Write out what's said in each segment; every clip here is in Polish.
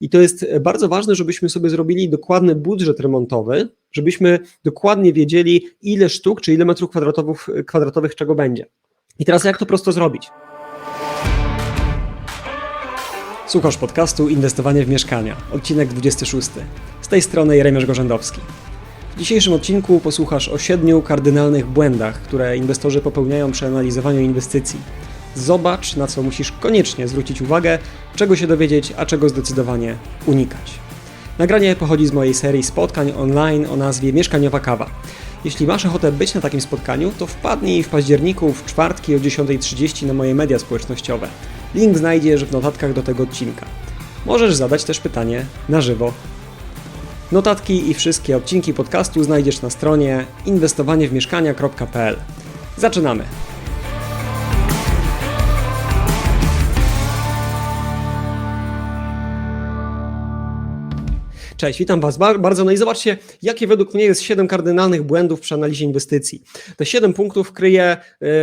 I to jest bardzo ważne, żebyśmy sobie zrobili dokładny budżet remontowy, żebyśmy dokładnie wiedzieli, ile sztuk czy ile metrów kwadratowych, kwadratowych czego będzie. I teraz jak to prosto zrobić? Słuchasz podcastu Inwestowanie w mieszkania, odcinek 26. Z tej strony Jeremiasz Gorzędowski. W dzisiejszym odcinku posłuchasz o siedmiu kardynalnych błędach, które inwestorzy popełniają przy analizowaniu inwestycji. Zobacz, na co musisz koniecznie zwrócić uwagę, czego się dowiedzieć, a czego zdecydowanie unikać. Nagranie pochodzi z mojej serii spotkań online o nazwie Mieszkaniowa Kawa. Jeśli masz ochotę być na takim spotkaniu, to wpadnij w październiku w czwartki o 10.30 na moje media społecznościowe. Link znajdziesz w notatkach do tego odcinka. Możesz zadać też pytanie na żywo. Notatki i wszystkie odcinki podcastu znajdziesz na stronie inwestowaniewmieszkania.pl. Zaczynamy! Cześć, witam Was bardzo. No i zobaczcie, jakie według mnie jest 7 kardynalnych błędów przy analizie inwestycji. Te 7 punktów kryje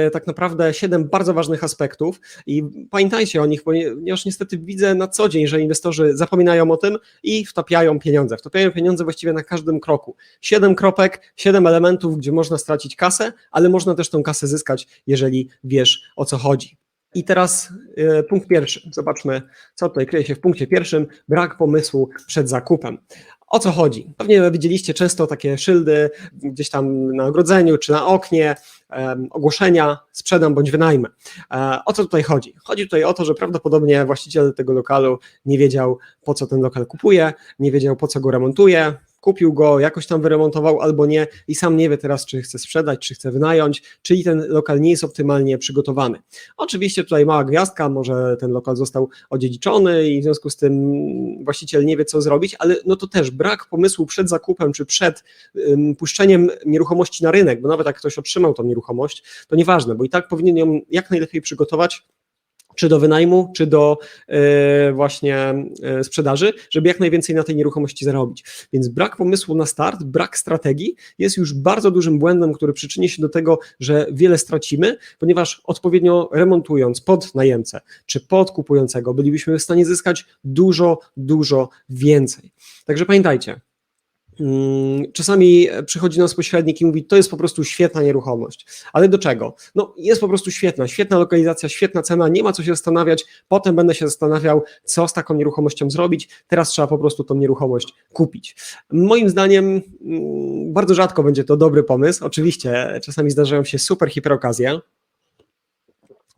y, tak naprawdę 7 bardzo ważnych aspektów i pamiętajcie o nich, ponieważ niestety widzę na co dzień, że inwestorzy zapominają o tym i wtapiają pieniądze. Wtapiają pieniądze właściwie na każdym kroku. 7 kropek, 7 elementów, gdzie można stracić kasę, ale można też tą kasę zyskać, jeżeli wiesz o co chodzi. I teraz y, punkt pierwszy. Zobaczmy, co tutaj kryje się w punkcie pierwszym. Brak pomysłu przed zakupem. O co chodzi? Pewnie widzieliście często takie szyldy gdzieś tam na ogrodzeniu czy na oknie, ogłoszenia sprzedam bądź wynajmę. E, o co tutaj chodzi? Chodzi tutaj o to, że prawdopodobnie właściciel tego lokalu nie wiedział, po co ten lokal kupuje, nie wiedział, po co go remontuje, kupił go, jakoś tam wyremontował albo nie i sam nie wie teraz, czy chce sprzedać, czy chce wynająć, czyli ten lokal nie jest optymalnie przygotowany. Oczywiście tutaj mała gwiazdka, może ten lokal został odziedziczony i w związku z tym właściciel nie wie, co zrobić, ale no to też brak pomysłu przed zakupem, czy przed um, puszczeniem nieruchomości na rynek, bo nawet jak ktoś otrzymał tą nieruchomość, to nieważne, bo i tak powinien ją jak najlepiej przygotować, czy do wynajmu, czy do e, właśnie e, sprzedaży, żeby jak najwięcej na tej nieruchomości zarobić. Więc brak pomysłu na start, brak strategii jest już bardzo dużym błędem, który przyczyni się do tego, że wiele stracimy, ponieważ odpowiednio remontując pod najemcę czy pod kupującego, bylibyśmy w stanie zyskać dużo, dużo więcej. Także pamiętajcie, czasami przychodzi nas pośrednik i mówi, to jest po prostu świetna nieruchomość. Ale do czego? No jest po prostu świetna, świetna lokalizacja, świetna cena, nie ma co się zastanawiać, potem będę się zastanawiał, co z taką nieruchomością zrobić, teraz trzeba po prostu tą nieruchomość kupić. Moim zdaniem mm, bardzo rzadko będzie to dobry pomysł, oczywiście czasami zdarzają się super hiperokazje,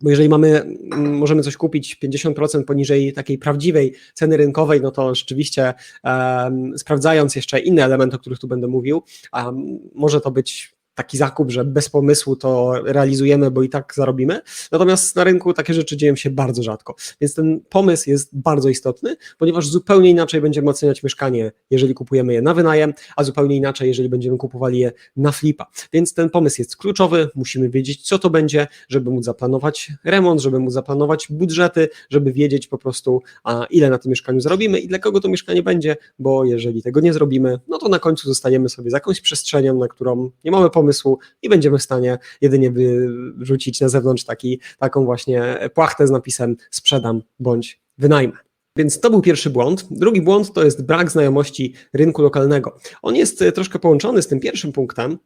bo jeżeli mamy, mm, możemy coś kupić 50% poniżej takiej prawdziwej ceny rynkowej, no to rzeczywiście um, sprawdzając jeszcze inne elementy, o których tu będę mówił, um, może to być taki zakup, że bez pomysłu to realizujemy, bo i tak zarobimy. Natomiast na rynku takie rzeczy dzieją się bardzo rzadko. Więc ten pomysł jest bardzo istotny, ponieważ zupełnie inaczej będziemy oceniać mieszkanie, jeżeli kupujemy je na wynajem, a zupełnie inaczej, jeżeli będziemy kupowali je na flipa. Więc ten pomysł jest kluczowy, musimy wiedzieć, co to będzie, żeby móc zaplanować remont, żeby móc zaplanować budżety, żeby wiedzieć po prostu, ile na tym mieszkaniu zrobimy i dla kogo to mieszkanie będzie, bo jeżeli tego nie zrobimy, no to na końcu zostajemy sobie z jakąś przestrzenią, na którą nie mamy pomysłu, pomysłu i będziemy w stanie jedynie wyrzucić na zewnątrz taki, taką właśnie płachtę z napisem sprzedam bądź wynajmę. Więc to był pierwszy błąd. Drugi błąd to jest brak znajomości rynku lokalnego. On jest e, troszkę połączony z tym pierwszym punktem,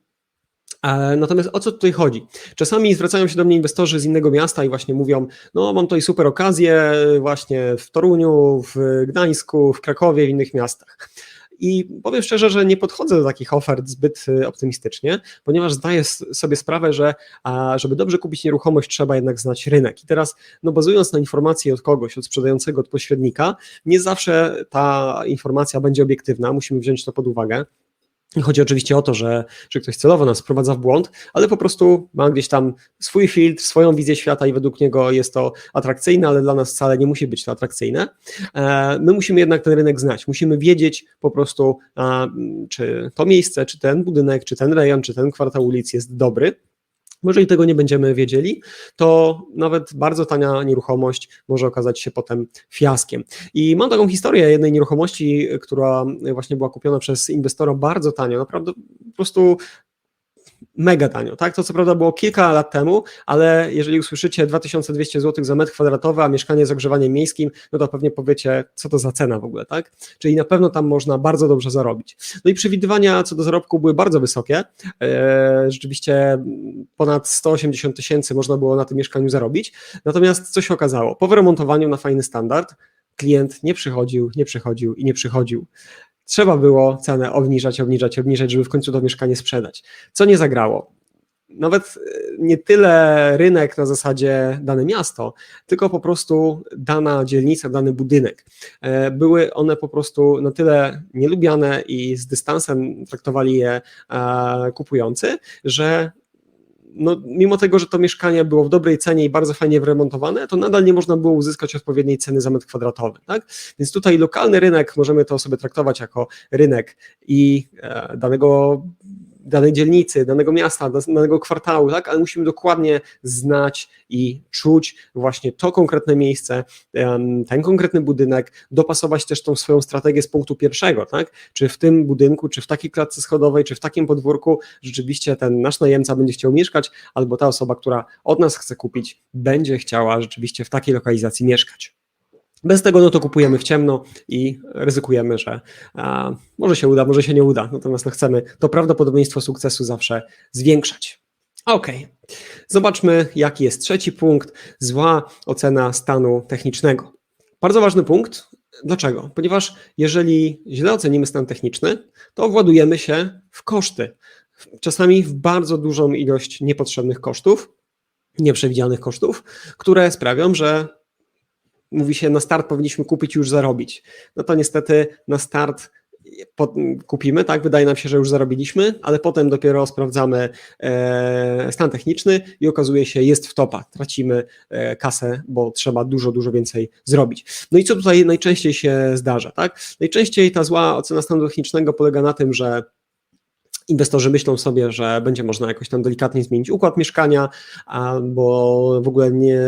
e, Natomiast o co tutaj chodzi? Czasami zwracają się do mnie inwestorzy z innego miasta i właśnie mówią: No, mam tutaj super okazję, właśnie w Toruniu, w Gdańsku, w Krakowie, w innych miastach. I powiem szczerze, że nie podchodzę do takich ofert zbyt y, optymistycznie, ponieważ zdaję sobie sprawę, że żeby dobrze kupić nieruchomość, trzeba jednak znać rynek. I teraz, no bazując na informacji od kogoś, od sprzedającego, od pośrednika, nie zawsze ta informacja będzie obiektywna, musimy wziąć to pod uwagę. Nie chodzi oczywiście o to, że, że ktoś celowo nas wprowadza w błąd, ale po prostu ma gdzieś tam swój filtr, swoją wizję świata i według niego jest to atrakcyjne, ale dla nas wcale nie musi być to atrakcyjne. E, my musimy jednak ten rynek znać, musimy wiedzieć po prostu, czy to miejsce, czy ten budynek, czy ten rejon, czy ten kwartał ulic jest dobry jeżeli tego nie będziemy wiedzieli, to nawet bardzo tania nieruchomość może okazać się potem fiaskiem. I mam taką historię jednej nieruchomości, która właśnie była kupiona przez inwestora bardzo tanio, naprawdę po prostu mega tanio, tak? To co prawda było kilka lat temu, ale jeżeli usłyszycie 2200 zł za metr kwadratowy, a mieszkanie z ogrzewaniem miejskim, no to pewnie powiecie, co to za cena w ogóle, tak? Czyli na pewno tam można bardzo dobrze zarobić. No i przewidywania co do zarobku były bardzo wysokie. E, rzeczywiście ponad 180 tysięcy można było na tym mieszkaniu zarobić. Natomiast co się okazało? Po wyremontowaniu na fajny standard klient nie przychodził, nie przychodził i nie przychodził trzeba było cenę obniżać, obniżać, obniżać, żeby w końcu to mieszkanie sprzedać. Co nie zagrało? Nawet e, nie tyle rynek na zasadzie dane miasto, tylko po prostu dana dzielnica, dany budynek. E, były one po prostu na tyle nielubiane i z dystansem traktowali je e, kupujący, że no, mimo tego, że to mieszkanie było w dobrej cenie i bardzo fajnie wyremontowane, to nadal nie można było uzyskać odpowiedniej ceny za metr kwadratowy. Tak? Więc tutaj lokalny rynek, możemy to sobie traktować jako rynek i e, danego danej dzielnicy, danego miasta, danego kwartału, tak? ale musimy dokładnie znać i czuć właśnie to konkretne miejsce, ten konkretny budynek, dopasować też tą swoją strategię z punktu pierwszego, tak? czy w tym budynku, czy w takiej klatce schodowej, czy w takim podwórku rzeczywiście ten nasz najemca będzie chciał mieszkać, albo ta osoba, która od nas chce kupić, będzie chciała rzeczywiście w takiej lokalizacji mieszkać. Bez tego no to kupujemy w ciemno i ryzykujemy, że a, może się uda, może się nie uda. Natomiast no chcemy to prawdopodobieństwo sukcesu zawsze zwiększać. Ok, zobaczmy, jaki jest trzeci punkt. Zła ocena stanu technicznego. Bardzo ważny punkt. Dlaczego? Ponieważ jeżeli źle ocenimy stan techniczny, to władujemy się w koszty. Czasami w bardzo dużą ilość niepotrzebnych kosztów, nieprzewidzianych kosztów, które sprawią, że mówi się, na start powinniśmy kupić już zarobić. No to niestety na start kupimy, tak, wydaje nam się, że już zarobiliśmy, ale potem dopiero sprawdzamy e, stan techniczny i okazuje się, jest w topa, tracimy e, kasę, bo trzeba dużo, dużo więcej zrobić. No i co tutaj najczęściej się zdarza, tak? Najczęściej ta zła ocena stanu technicznego polega na tym, że Inwestorzy myślą sobie, że będzie można jakoś tam delikatnie zmienić układ mieszkania, albo w ogóle nie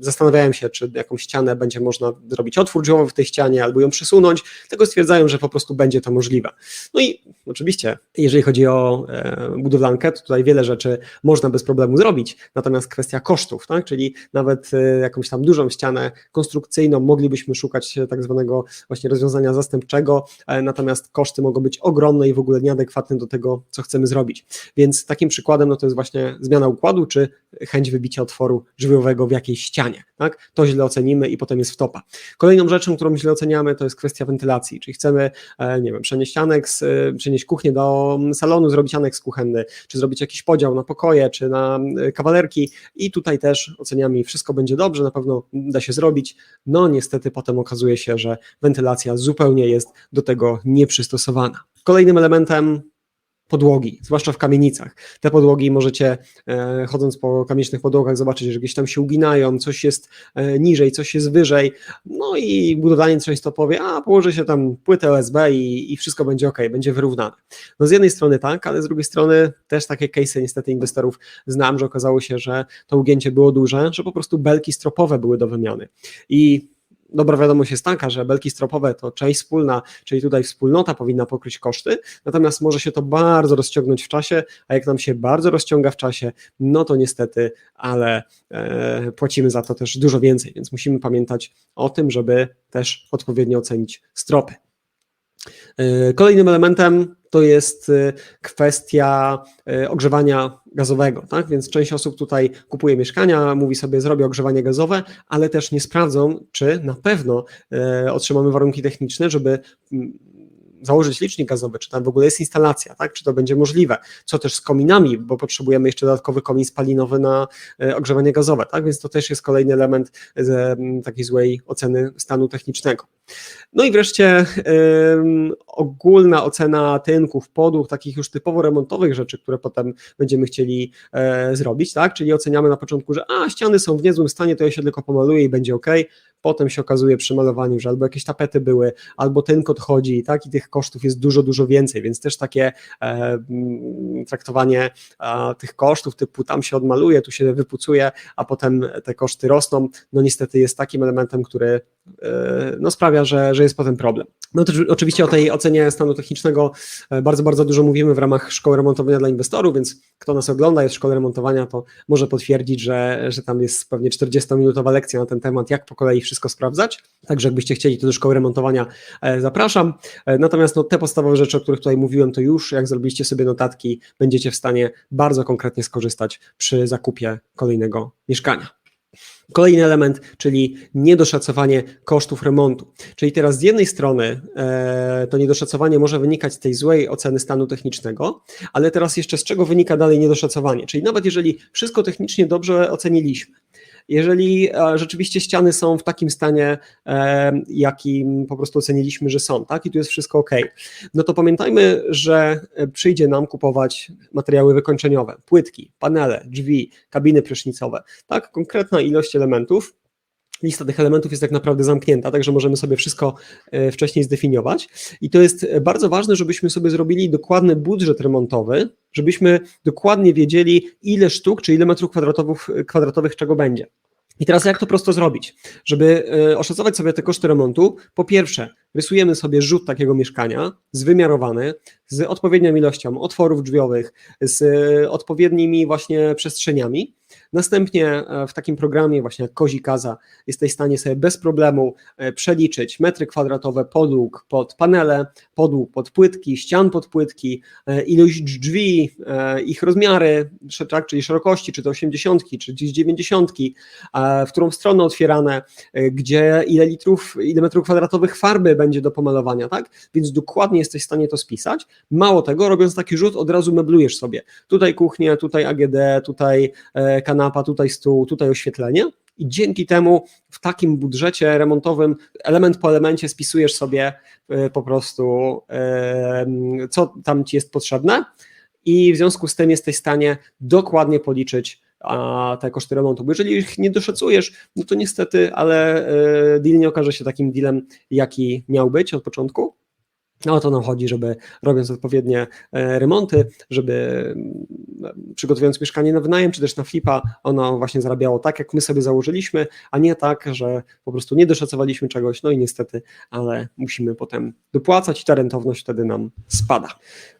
zastanawiają się, czy jakąś ścianę będzie można zrobić otwór drzwiowy w tej ścianie, albo ją przesunąć, tylko stwierdzają, że po prostu będzie to możliwe. No i oczywiście, jeżeli chodzi o e, budowlankę, to tutaj wiele rzeczy można bez problemu zrobić, natomiast kwestia kosztów, tak? czyli nawet e, jakąś tam dużą ścianę konstrukcyjną moglibyśmy szukać tak zwanego właśnie rozwiązania zastępczego, e, natomiast koszty mogą być ogromne i w ogóle nieadekwatne do tego, co chcemy zrobić. Więc takim przykładem no to jest właśnie zmiana układu, czy chęć wybicia otworu żywiołowego w jakiejś ścianie. Tak? To źle ocenimy i potem jest w topa. Kolejną rzeczą, którą źle oceniamy, to jest kwestia wentylacji, czyli chcemy, e, nie wiem, przenieść aneks, e, przenieść kuchnię do salonu, zrobić aneks kuchenny, czy zrobić jakiś podział na pokoje, czy na e, kawalerki i tutaj też oceniamy, wszystko będzie dobrze, na pewno da się zrobić. No niestety potem okazuje się, że wentylacja zupełnie jest do tego nieprzystosowana. Kolejnym elementem podłogi, zwłaszcza w kamienicach. Te podłogi możecie, e, chodząc po kamienicznych podłogach, zobaczyć, że gdzieś tam się uginają, coś jest e, niżej, coś jest wyżej. No i budowlaniec często powie, a położy się tam płytę OSB i, i wszystko będzie ok, będzie wyrównane. No z jednej strony tak, ale z drugiej strony też takie case niestety inwestorów znam, że okazało się, że to ugięcie było duże, że po prostu belki stropowe były do wymiany. I dobra wiadomość jest taka, że belki stropowe to część wspólna, czyli tutaj wspólnota powinna pokryć koszty, natomiast może się to bardzo rozciągnąć w czasie, a jak nam się bardzo rozciąga w czasie, no to niestety, ale e, płacimy za to też dużo więcej, więc musimy pamiętać o tym, żeby też odpowiednio ocenić stropy. E, kolejnym elementem to jest y, kwestia y, ogrzewania gazowego, tak? Więc część osób tutaj kupuje mieszkania, mówi sobie zrobię ogrzewanie gazowe, ale też nie sprawdzą, czy na pewno otrzymamy warunki techniczne, żeby mm, założyć licznik gazowy, czy tam w ogóle jest instalacja, tak? czy to będzie możliwe, co też z kominami, bo potrzebujemy jeszcze dodatkowy komin spalinowy na e, ogrzewanie gazowe, tak? więc to też jest kolejny element takiej złej oceny stanu technicznego. No i wreszcie ogólna ocena tynków, podłóg, takich już typowo remontowych rzeczy, które potem będziemy chcieli e, zrobić, tak? czyli oceniamy na początku, że a ściany są w niezłym stanie, to ja się tylko pomaluję i będzie ok, potem się okazuje przy malowaniu, że albo jakieś tapety były, albo tynk odchodzi, tak? I tych kosztów jest dużo, dużo więcej, więc też takie e, traktowanie e, tych kosztów typu tam się odmaluje, tu się wypucuje, a potem te koszty rosną, no niestety jest takim elementem, który no sprawia, że, że jest potem problem. No to oczywiście o tej ocenie stanu technicznego bardzo, bardzo dużo mówimy w ramach szkoły remontowania dla inwestorów, więc kto nas ogląda, jest w szkole remontowania, to może potwierdzić, że, że tam jest pewnie 40-minutowa lekcja na ten temat, jak po kolei wszystko sprawdzać. Także jakbyście chcieli, to do szkoły remontowania zapraszam. Natomiast no, te podstawowe rzeczy, o których tutaj mówiłem, to już jak zrobiliście sobie notatki, będziecie w stanie bardzo konkretnie skorzystać przy zakupie kolejnego mieszkania. Kolejny element, czyli niedoszacowanie kosztów remontu. Czyli teraz z jednej strony e, to niedoszacowanie może wynikać z tej złej oceny stanu technicznego, ale teraz jeszcze z czego wynika dalej niedoszacowanie? Czyli nawet jeżeli wszystko technicznie dobrze oceniliśmy, jeżeli e, rzeczywiście ściany są w takim stanie, e, jakim po prostu oceniliśmy, że są, tak, i tu jest wszystko ok, no to pamiętajmy, że e, przyjdzie nam kupować materiały wykończeniowe, płytki, panele, drzwi, kabiny prysznicowe, tak, konkretna ilość elementów, lista tych elementów jest tak naprawdę zamknięta, także możemy sobie wszystko wcześniej zdefiniować. I to jest bardzo ważne, żebyśmy sobie zrobili dokładny budżet remontowy, żebyśmy dokładnie wiedzieli, ile sztuk czy ile metrów kwadratowych, kwadratowych czego będzie. I teraz jak to prosto zrobić? Żeby e, oszacować sobie te koszty remontu, po pierwsze, rysujemy sobie rzut takiego mieszkania, zwymiarowany, z odpowiednią ilością otworów drzwiowych, z odpowiednimi właśnie przestrzeniami. Następnie e, w takim programie właśnie jak Kozi Kaza jesteś w stanie sobie bez problemu e, przeliczyć metry kwadratowe podłóg pod panele, podłóg pod płytki, ścian pod płytki, e, ilość drzwi, ich rozmiary, tak, czyli szerokości, czy to 80, czy gdzieś 90, w którą stronę otwierane, gdzie ile litrów, ile metrów kwadratowych farby będzie do pomalowania, tak? Więc dokładnie jesteś w stanie to spisać. Mało tego, robiąc taki rzut, od razu meblujesz sobie. Tutaj kuchnię, tutaj AGD, tutaj kanapa, tutaj stół, tutaj oświetlenie. I dzięki temu w takim budżecie remontowym, element po elemencie, spisujesz sobie e, po prostu, e, co tam ci jest potrzebne, i w związku z tym jesteś w stanie dokładnie policzyć te koszty remontu. Bo jeżeli ich nie doszacujesz, no to niestety, ale e, deal nie okaże się takim dealem, jaki miał być od początku. No o to nam chodzi, żeby robiąc odpowiednie e, remonty, żeby mm, przygotowując mieszkanie na wynajem czy też na flipa, ono właśnie zarabiało tak, jak my sobie założyliśmy, a nie tak, że po prostu nie doszacowaliśmy czegoś, no i niestety, ale musimy potem dopłacać i ta rentowność wtedy nam spada.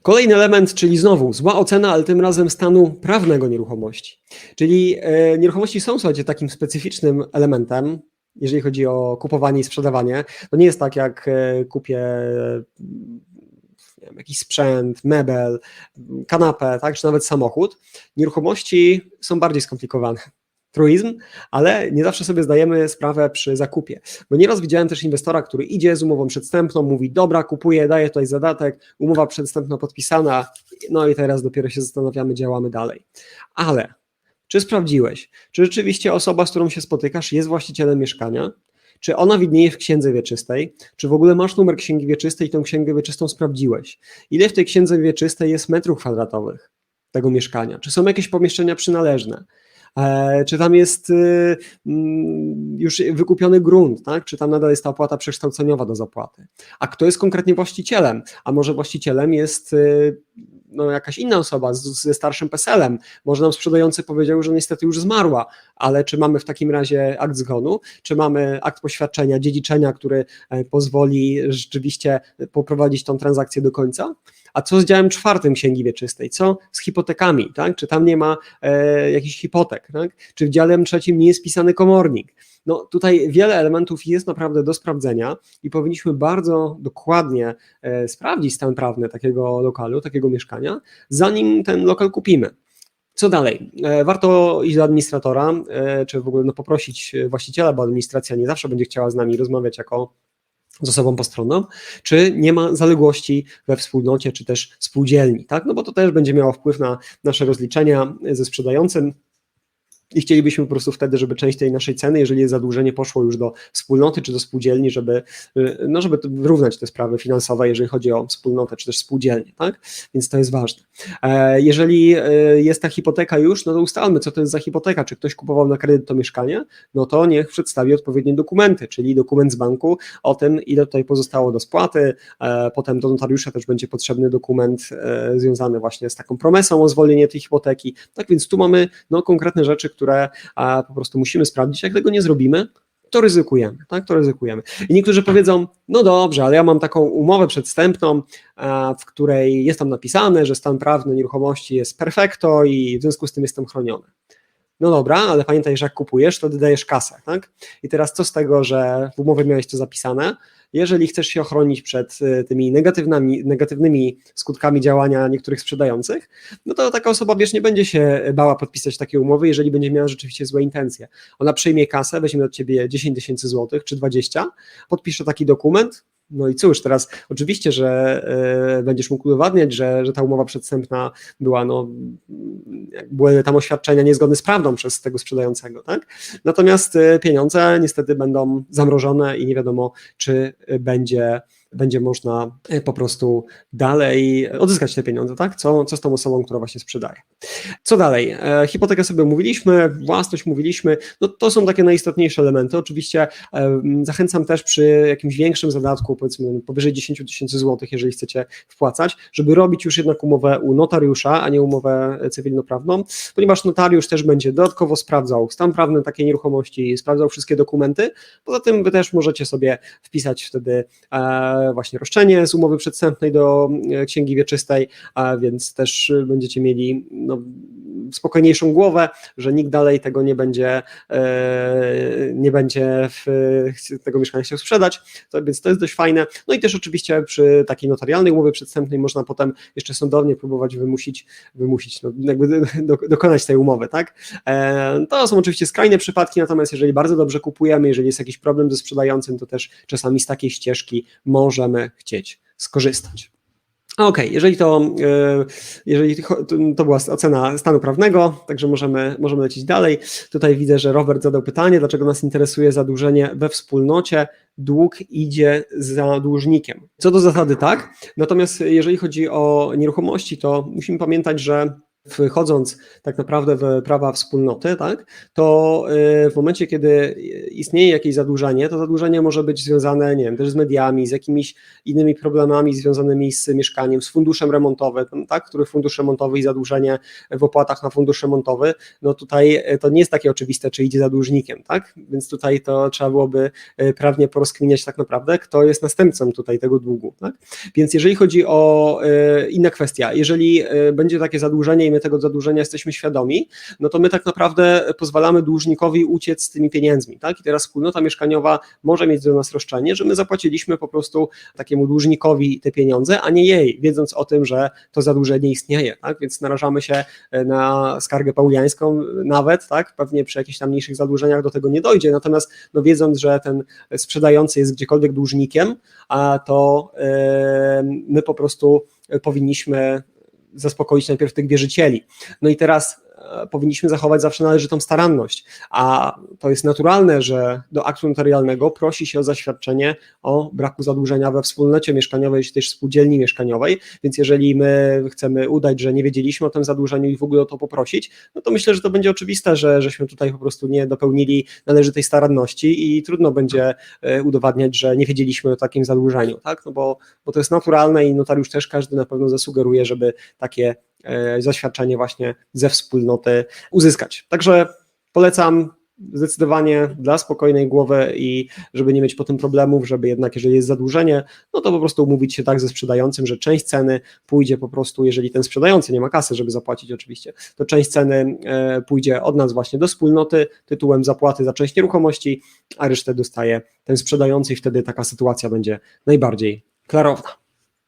Kolejny element, czyli znowu zła ocena, ale tym razem stanu prawnego nieruchomości. Czyli e, nieruchomości są, słuchajcie, takim specyficznym elementem, jeżeli chodzi o kupowanie i sprzedawanie. To nie jest tak, jak e, kupię wiem, jakiś sprzęt, mebel, kanapę, tak, czy nawet samochód. Nieruchomości są bardziej skomplikowane. Truizm, ale nie zawsze sobie zdajemy sprawę przy zakupie. Bo nieraz widziałem też inwestora, który idzie z umową przedstępną, mówi: Dobra, kupuję, daję tutaj zadatek, umowa przedstępna podpisana, no i teraz dopiero się zastanawiamy, działamy dalej. Ale czy sprawdziłeś, czy rzeczywiście osoba, z którą się spotykasz, jest właścicielem mieszkania? Czy ona widnieje w księdze wieczystej? Czy w ogóle masz numer księgi wieczystej i tą księgę wieczystą sprawdziłeś? Ile w tej księdze wieczystej jest metrów kwadratowych tego mieszkania? Czy są jakieś pomieszczenia przynależne? E, czy tam jest y, mm, już wykupiony grunt, tak? czy tam nadal jest ta opłata przekształceniowa do zapłaty. A kto jest konkretnie właścicielem? A może właścicielem jest y, no, jakaś inna osoba z, ze starszym PESEL-em. Może nam sprzedający powiedział, że niestety już zmarła, ale czy mamy w takim razie akt zgonu, czy mamy akt poświadczenia, dziedziczenia, który e, pozwoli rzeczywiście poprowadzić tą transakcję do końca? A co z działem czwartym Księgi Wieczystej? Co z hipotekami? Tak? Czy tam nie ma e, jakichś hipotek? Tak? Czy w dziale trzecim nie jest pisany komornik? No tutaj wiele elementów jest naprawdę do sprawdzenia i powinniśmy bardzo dokładnie e, sprawdzić stan prawny takiego lokalu, takiego mieszkania, zanim ten lokal kupimy. Co dalej? E, warto iść do administratora, e, czy w ogóle no, poprosić właściciela, bo administracja nie zawsze będzie chciała z nami rozmawiać jako z osobą postronną, czy nie ma zaległości we wspólnocie, czy też spółdzielni, tak? No bo to też będzie miało wpływ na nasze rozliczenia ze sprzedającym, i chcielibyśmy po prostu wtedy, żeby część tej naszej ceny, jeżeli zadłużenie, poszło już do wspólnoty czy do spółdzielni, żeby, y, no żeby wyrównać te sprawy finansowe, jeżeli chodzi o wspólnotę czy też spółdzielnię, tak? Więc to jest ważne. E, jeżeli y, jest ta hipoteka już, no to ustalmy, co to jest za hipoteka. Czy ktoś kupował na kredyt to mieszkanie, no to niech przedstawi odpowiednie dokumenty, czyli dokument z banku o tym, ile tutaj pozostało do spłaty. E, potem do notariusza też będzie potrzebny dokument e, związany właśnie z taką promesą o zwolnienie tej hipoteki. Tak więc tu mamy no, konkretne rzeczy, które po prostu musimy sprawdzić. Jak tego nie zrobimy, to ryzykujemy, tak, to ryzykujemy. I niektórzy powiedzą, no dobrze, ale ja mam taką umowę przedstępną, w której jest tam napisane, że stan prawny nieruchomości jest perfekto i w związku z tym jestem chroniony. No dobra, ale pamiętaj, że jak kupujesz, to dodajesz kasę, tak? I teraz co z tego, że w umowie miałeś to zapisane? Jeżeli chcesz się ochronić przed y, tymi negatywnymi, negatywnymi skutkami działania niektórych sprzedających, no to taka osoba, wiesz, nie będzie się bała podpisać takiej umowy, jeżeli będzie miała rzeczywiście złe intencje. Ona przyjmie kasę, weźmie od ciebie 10 tysięcy złotych czy 20, podpisze taki dokument, no i cóż, teraz oczywiście, że y, będziesz mógł udowadniać, że, że ta umowa przedstępna była, no, były tam oświadczenia niezgodne z prawdą przez tego sprzedającego, tak? Natomiast y, pieniądze niestety będą zamrożone i nie wiadomo, czy będzie będzie można e, po prostu dalej odzyskać te pieniądze, tak? Co, co z tą osobą, która właśnie sprzedaje. Co dalej? E, hipotekę sobie mówiliśmy, własność mówiliśmy, no to są takie najistotniejsze elementy. Oczywiście e, zachęcam też przy jakimś większym zadatku, powiedzmy powyżej 10 tysięcy złotych, jeżeli chcecie wpłacać, żeby robić już jednak umowę u notariusza, a nie umowę cywilnoprawną, ponieważ notariusz też będzie dodatkowo sprawdzał stan prawny takiej nieruchomości, sprawdzał wszystkie dokumenty. Poza tym wy też możecie sobie wpisać wtedy właśnie roszczenie z umowy przedstępnej do e, księgi wieczystej, a więc też będziecie mieli no, spokojniejszą głowę, że nikt dalej tego nie będzie, e, nie będzie w, tego mieszkania chciał sprzedać, to, więc to jest dość fajne. No i też oczywiście przy takiej notarialnej umowie przedstępnej można potem jeszcze sądownie próbować wymusić, wymusić no, jakby do, dokonać tej umowy, tak? E, to są oczywiście skrajne przypadki, natomiast jeżeli bardzo dobrze kupujemy, jeżeli jest jakiś problem ze sprzedającym, to też czasami z takiej ścieżki możemy chcieć skorzystać. Okej, okay, jeżeli to, e, jeżeli to była ocena stanu prawnego, także możemy, możemy lecieć dalej. Tutaj widzę, że Robert zadał pytanie, dlaczego nas interesuje zadłużenie we wspólnocie, dług idzie za dłużnikiem. Co do zasady tak, natomiast jeżeli chodzi o nieruchomości, to musimy pamiętać, że wchodząc tak naprawdę w prawa wspólnoty, tak, to y, w momencie, kiedy istnieje jakieś zadłużenie, to zadłużenie może być związane, nie wiem, też z mediami, z jakimiś innymi problemami związanymi z mieszkaniem, z funduszem remontowym, tak, który fundusz remontowy i zadłużenie w opłatach na fundusz remontowy, no tutaj y, to nie jest takie oczywiste, czy idzie za dłużnikiem, tak, więc tutaj to trzeba byłoby y, prawnie porozkminiać tak naprawdę, kto jest następcą tutaj tego długu, tak, więc jeżeli chodzi o inna kwestia, jeżeli będzie takie zadłużenie my tego zadłużenia jesteśmy świadomi, no to my tak naprawdę pozwalamy dłużnikowi uciec z tymi pieniędzmi, tak? I teraz wspólnota mieszkaniowa może mieć do nas roszczenie, że my zapłaciliśmy po prostu takiemu dłużnikowi te pieniądze, a nie jej, wiedząc o tym, że to zadłużenie istnieje, tak? Więc narażamy się e, na skargę pauliańską nawet, tak? Pewnie przy jakichś tam mniejszych zadłużeniach do tego nie dojdzie, natomiast no wiedząc, że ten sprzedający jest gdziekolwiek dłużnikiem, a to yy, my po prostu powinniśmy zaspokoić najpierw tych wierzycieli. No i teraz powinniśmy zachować zawsze należytą staranność, a to jest naturalne, że do aktu notarialnego prosi się o zaświadczenie o braku zadłużenia we wspólnocie mieszkaniowej czy też spółdzielni mieszkaniowej, więc jeżeli my chcemy udać, że nie wiedzieliśmy o tym zadłużeniu i w ogóle o to poprosić, no to myślę, że to będzie oczywiste, że żeśmy tutaj po prostu nie dopełnili należytej staranności i trudno będzie e, udowadniać, że nie wiedzieliśmy o takim zadłużeniu, tak? No bo, bo to jest naturalne i notariusz też każdy na pewno zasugeruje, żeby takie E, zaświadczenie właśnie ze wspólnoty uzyskać. Także polecam zdecydowanie dla spokojnej głowy i żeby nie mieć potem problemów, żeby jednak jeżeli jest zadłużenie, no to po prostu umówić się tak ze sprzedającym, że część ceny pójdzie po prostu, jeżeli ten sprzedający nie ma kasy, żeby zapłacić oczywiście, to część ceny e, pójdzie od nas właśnie do wspólnoty tytułem zapłaty za część nieruchomości, a resztę dostaje ten sprzedający i wtedy taka sytuacja będzie najbardziej klarowna.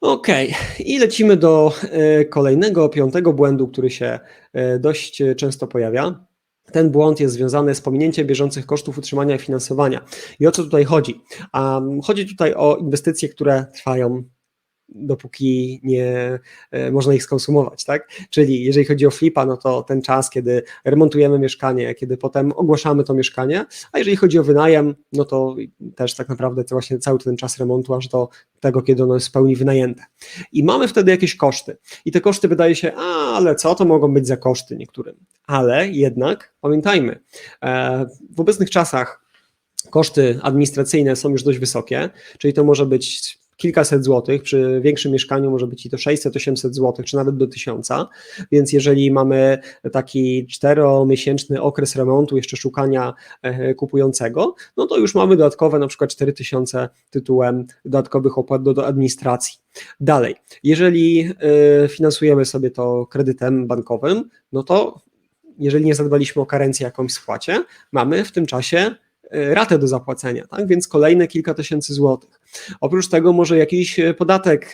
Okay. i lecimy do e, kolejnego, piątego błędu, który się e, dość często pojawia. Ten błąd jest związany z pominięciem bieżących kosztów utrzymania i finansowania. I o co tutaj chodzi? Um, chodzi tutaj o inwestycje, które trwają dopóki nie e, można ich skonsumować, tak? Czyli jeżeli chodzi o flipa, no to ten czas, kiedy remontujemy mieszkanie, kiedy potem ogłaszamy to mieszkanie, a jeżeli chodzi o wynajem, no to też tak naprawdę to właśnie cały ten czas remontu, aż do tego, kiedy ono jest w pełni wynajęte. I mamy wtedy jakieś koszty. I te koszty wydaje się, a, ale co to mogą być za koszty niektórym. Ale jednak pamiętajmy, e, w obecnych czasach koszty administracyjne są już dość wysokie, czyli to może być kilkaset złotych, przy większym mieszkaniu może być i to 600-800 złotych, czy nawet do 1000, więc jeżeli mamy taki czteromiesięczny okres remontu, jeszcze szukania e, kupującego, no to już mamy dodatkowe na przykład 4000 tytułem dodatkowych opłat do, do administracji. Dalej, jeżeli y, finansujemy sobie to kredytem bankowym, no to jeżeli nie zadbaliśmy o karencję jakąś spłacie, mamy w tym czasie ratę do zapłacenia, tak? więc kolejne kilka tysięcy złotych. Oprócz tego może jakiś e, podatek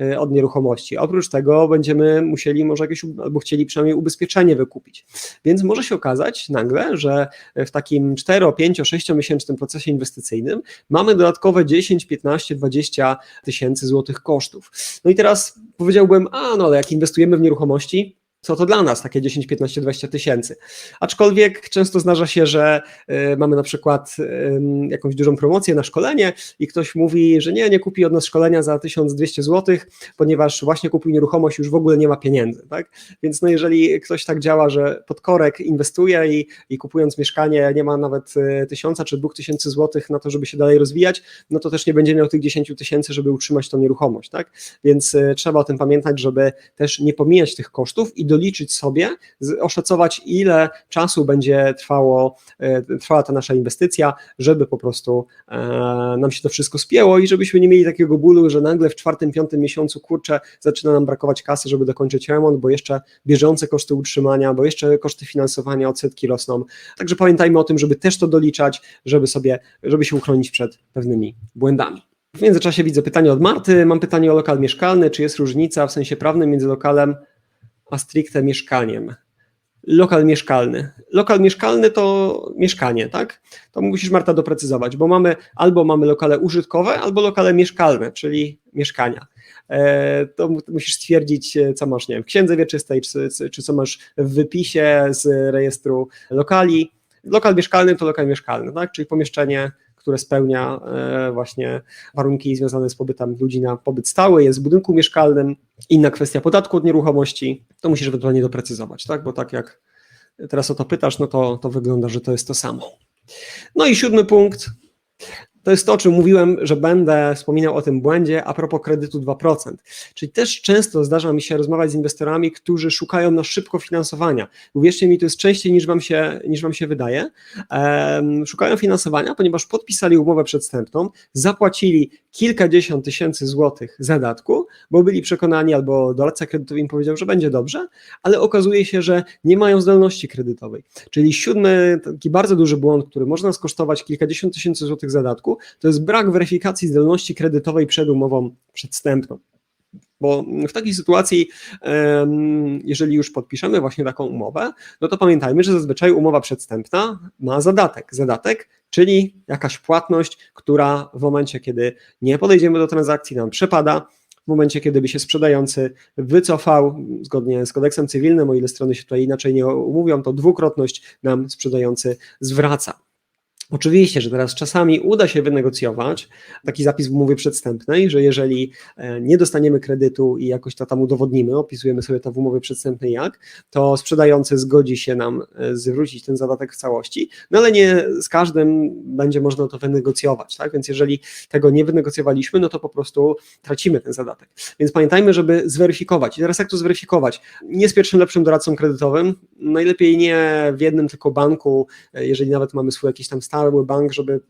e, od nieruchomości. Oprócz tego będziemy musieli może jakieś, albo chcieli przynajmniej ubezpieczenie wykupić. Więc może się okazać nagle, że w takim 4, 5, 6 miesięcznym procesie inwestycyjnym mamy dodatkowe 10, 15, 20 tysięcy złotych kosztów. No i teraz powiedziałbym, a no ale jak inwestujemy w nieruchomości, co to dla nas, takie 10, 15, 20 tysięcy. Aczkolwiek często zdarza się, że y, mamy na przykład y, jakąś dużą promocję na szkolenie i ktoś mówi, że nie, nie kupi od nas szkolenia za 1200 zł, ponieważ właśnie kupił nieruchomość, już w ogóle nie ma pieniędzy. Tak? Więc no jeżeli ktoś tak działa, że pod korek inwestuje i, i kupując mieszkanie nie ma nawet 1000 czy 2000 zł na to, żeby się dalej rozwijać, no to też nie będzie miał tych 10 tysięcy, żeby utrzymać tą nieruchomość. Tak? Więc y, trzeba o tym pamiętać, żeby też nie pomijać tych kosztów i doliczyć sobie, oszacować ile czasu będzie trwało, e, trwała ta nasza inwestycja, żeby po prostu e, nam się to wszystko spięło i żebyśmy nie mieli takiego bólu, że nagle w czwartym, piątym miesiącu, kurczę, zaczyna nam brakować kasy, żeby dokończyć remont, bo jeszcze bieżące koszty utrzymania, bo jeszcze koszty finansowania, odsetki rosną. Także pamiętajmy o tym, żeby też to doliczać, żeby sobie, żeby się uchronić przed pewnymi błędami. W międzyczasie widzę pytanie od Marty. Mam pytanie o lokal mieszkalny. Czy jest różnica w sensie prawnym między lokalem a stricte mieszkaniem. Lokal mieszkalny. Lokal mieszkalny to mieszkanie, tak? To musisz Marta doprecyzować, bo mamy albo mamy lokale użytkowe, albo lokale mieszkalne, czyli mieszkania. E, to musisz stwierdzić, e, co masz nie wiem, w księdze wieczystej, czy, czy co masz w wypisie z rejestru lokali. Lokal mieszkalny to lokal mieszkalny, tak? czyli pomieszczenie które spełnia e, właśnie warunki związane z pobytem ludzi na pobyt stały, jest w budynku mieszkalnym. Inna kwestia podatku od nieruchomości, to musisz ewentualnie doprecyzować, tak? bo tak jak teraz o to pytasz, no to, to wygląda, że to jest to samo. No i siódmy punkt, to jest to, o czym mówiłem, że będę wspominał o tym błędzie a propos kredytu 2%. Czyli też często zdarza mi się rozmawiać z inwestorami, którzy szukają na szybko finansowania. Uwierzcie mi, to jest częściej niż wam się, niż wam się wydaje. Szukają finansowania, ponieważ podpisali umowę przedstępną, zapłacili kilkadziesiąt tysięcy złotych zadatku, bo byli przekonani albo doradca kredytowy im powiedział, że będzie dobrze, ale okazuje się, że nie mają zdolności kredytowej. Czyli siódmy, taki bardzo duży błąd, który można skosztować kilkadziesiąt tysięcy złotych zadatku, to jest brak weryfikacji zdolności kredytowej przed umową przedstępną. Bo w takiej sytuacji, jeżeli już podpiszemy właśnie taką umowę, no to pamiętajmy, że zazwyczaj umowa przedstępna ma zadatek. Zadatek, czyli jakaś płatność, która w momencie, kiedy nie podejdziemy do transakcji, nam przepada, w momencie, kiedy by się sprzedający wycofał, zgodnie z kodeksem cywilnym, o ile strony się tutaj inaczej nie umówią, to dwukrotność nam sprzedający zwraca. Oczywiście, że teraz czasami uda się wynegocjować taki zapis w umowie przedstępnej, że jeżeli e, nie dostaniemy kredytu i jakoś to tam udowodnimy, opisujemy sobie to w umowie przedstępnej jak, to sprzedający zgodzi się nam e, zwrócić ten zadatek w całości, no ale nie z każdym będzie można to wynegocjować, tak? Więc jeżeli tego nie wynegocjowaliśmy, no to po prostu tracimy ten zadatek. Więc pamiętajmy, żeby zweryfikować. I teraz jak to zweryfikować? Nie z pierwszym lepszym doradcą kredytowym, najlepiej nie w jednym tylko banku, e, jeżeli nawet mamy swój jakiś tam stały cały bank, żeby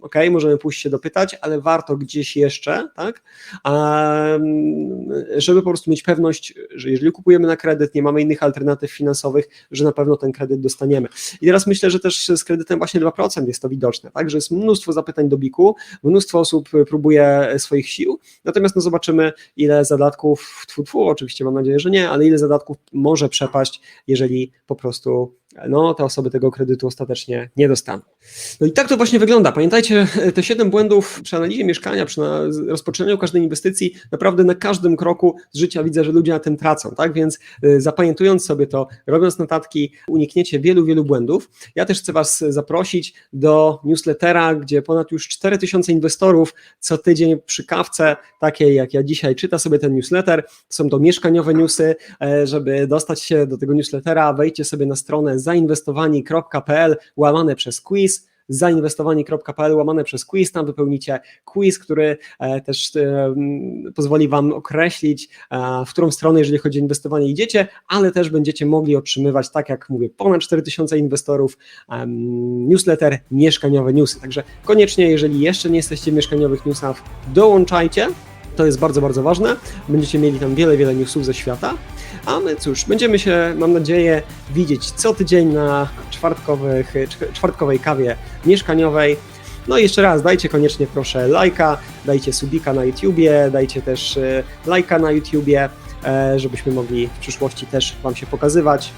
ok, możemy pójść się dopytać, ale warto gdzieś jeszcze, tak, żeby po prostu mieć pewność, że jeżeli kupujemy na kredyt, nie mamy innych alternatyw finansowych, że na pewno ten kredyt dostaniemy. I teraz myślę, że też z kredytem właśnie 2% jest to widoczne, tak, że jest mnóstwo zapytań do BIK-u, mnóstwo osób próbuje swoich sił, natomiast no zobaczymy, ile zadatków, tfu, tfu, oczywiście mam nadzieję, że nie, ale ile zadatków może przepaść, jeżeli po prostu no te osoby tego kredytu ostatecznie nie dostaną. No i tak to właśnie wygląda. Pamiętajcie, te 7 błędów przy analizie mieszkania, przy rozpoczynaniu każdej inwestycji, naprawdę na każdym kroku z życia widzę, że ludzie na tym tracą, tak? Więc y, zapamiętując sobie to, robiąc notatki, unikniecie wielu, wielu błędów. Ja też chcę Was zaprosić do newslettera, gdzie ponad już 4000 inwestorów co tydzień przy kawce, takiej jak ja dzisiaj, czyta sobie ten newsletter. Są to mieszkaniowe newsy. E, żeby dostać się do tego newslettera, wejdźcie sobie na stronę zainwestowani.pl łamane przez quiz zainwestowani.pl łamane przez quiz, tam wypełnicie quiz, który e, też e, pozwoli Wam określić, e, w którą stronę, jeżeli chodzi o inwestowanie idziecie, ale też będziecie mogli otrzymywać, tak jak mówię, ponad 4000 inwestorów, newsletter Mieszkaniowe Newsy. Także koniecznie, jeżeli jeszcze nie jesteście w Mieszkaniowych Newsach, dołączajcie. To jest bardzo, bardzo ważne. Będziecie mieli tam wiele, wiele newsów ze świata. A my cóż, będziemy się, mam nadzieję, widzieć co tydzień na czwartkowych, czw- czwartkowej kawie mieszkaniowej. No i jeszcze raz, dajcie koniecznie proszę lajka, dajcie subika na YouTubie, dajcie też e, lajka na YouTubie, e, żebyśmy mogli w przyszłości też Wam się pokazywać.